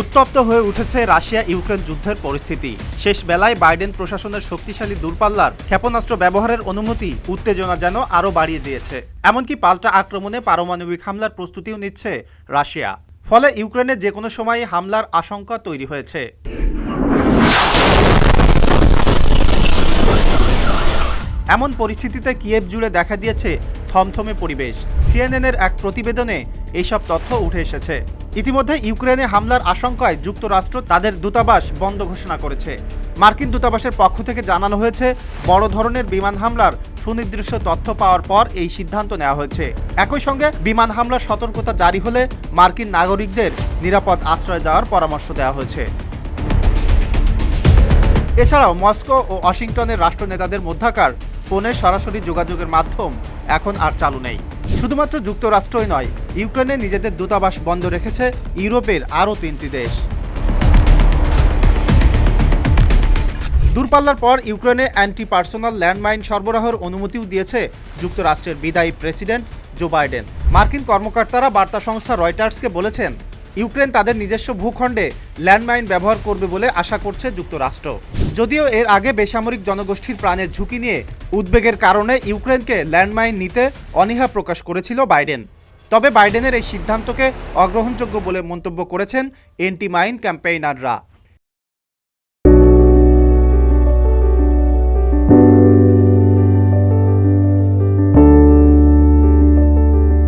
উত্তপ্ত হয়ে উঠেছে রাশিয়া ইউক্রেন যুদ্ধের পরিস্থিতি। শেষ বেলায় বাইডেন প্রশাসনের শক্তিশালী দূরপাল্লার ক্ষেপণাস্ত্র ব্যবহারের অনুমতি, উত্তেজনা যেন আরও বাড়িয়ে দিয়েছে। এমনকি পাল্টা আক্রমণে পারমাণবিক হামলার প্রস্তুতিও নিচ্ছে রাশিয়া। ফলে ইউক্রেনে যে কোনো সময় হামলার আশঙ্কা তৈরি হয়েছে। এমন পরিস্থিতিতে কিয়েভ জুড়ে দেখা দিয়েছে থমথমে পরিবেশ। সিএনএনের এক প্রতিবেদনে এইসব তথ্য উঠে এসেছে। ইতিমধ্যে ইউক্রেনে হামলার আশঙ্কায় যুক্তরাষ্ট্র তাদের দূতাবাস বন্ধ ঘোষণা করেছে। মার্কিন দূতাবাসের পক্ষ থেকে জানানো হয়েছে, বড় ধরনের বিমান হামলার সুনির্দিষ্ট তথ্য পাওয়ার পর এই সিদ্ধান্ত নেওয়া হয়েছে। একই সঙ্গে বিমান হামলার সতর্কতা জারি হলে মার্কিন নাগরিকদের নিরাপদ আশ্রয় দেওয়ার পরামর্শ দেওয়া হয়েছে। এছাড়াও মস্কো ও ওয়াশিংটনের রাষ্ট্রনেতাদের মধ্যাকার ফোনে সরাসরি যোগাযোগের মাধ্যম এখন আর চালু নেই। শুধুমাত্র যুক্তরাষ্ট্রই নয়, ইউক্রেনে নিজেদের দূতাবাস বন্ধ রেখেছে ইউরোপের আরও তিনটি দেশ। দূরপাল্লার পর ইউক্রেনে অ্যান্টি পার্সোনাল ল্যান্ডমাইন সরবরাহের অনুমতিও দিয়েছে যুক্তরাষ্ট্রের বিদায়ী প্রেসিডেন্ট জো বাইডেন। মার্কিন কর্মকর্তারা বার্তা সংস্থা রয়টার্সকে বলেছেন ইউক্রেন তাদের নিজস্ব ভূখণ্ডে ল্যান্ডমাইন ব্যবহার করবে বলে আশা করছে যুক্তরাষ্ট্র। যদিও এর আগে বেসামরিক জনগোষ্ঠীর প্রাণের ঝুঁকি নিয়ে উদ্বেগের কারণে ইউক্রেনকে ল্যান্ডমাইন নিতে অনীহা প্রকাশ করেছিল বাইডেন। তবে বাইডেনের এই সিদ্ধান্তকে অগ্রহণযোগ্য বলে মন্তব্য করেছেন এন্টি মাইন ক্যাম্পেইনাররা।